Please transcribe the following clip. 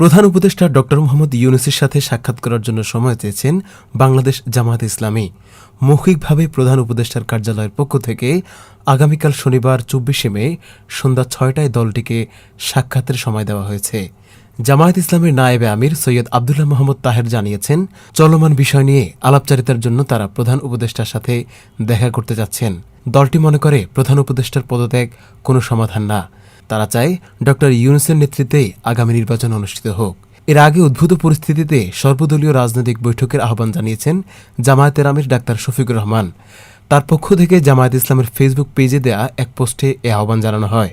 প্রধান উপদেষ্টা ডক্টর মোহাম্মদ ইউনুসের সাথে সাক্ষাৎ করার জন্য সময় চেয়েছেন বাংলাদেশ জামায়াত ইসলামী। মৌখিকভাবে প্রধান উপদেষ্টার কার্যালয়ের পক্ষ থেকে আগামীকাল শনিবার চব্বিশে মে সন্ধ্যা ছয়টায় দলটিকে সাক্ষাতের সময় দেওয়া হয়েছে। জামায়াত ইসলামের নায়েবে আমির সৈয়দ আবদুল্লাহ মোহাম্মদ তাহের জানিয়েছেন, চলমান বিষয় নিয়ে আলাপচারিতার জন্য তারা প্রধান উপদেষ্টার সাথে দেখা করতে যাচ্ছেন। দলটি মনে করে প্রধান উপদেষ্টার পদত্যাগ কোনো সমাধান না। তারা চায় ডক্টর ইউনুসের নেতৃত্বে আগামী নির্বাচন অনুষ্ঠিত হোক। এর আগে উদ্ভূত পরিস্থিতিতে সর্বদলীয় রাজনৈতিক বৈঠকের আহ্বান জানিয়েছেন জামায়াতের আমির ডাক্তার শফিকুর রহমান। তার পক্ষ থেকে জামায়াত ইসলামের ফেসবুক পেজে দেয়া এক পোস্টে এ আহ্বান জানানো হয়।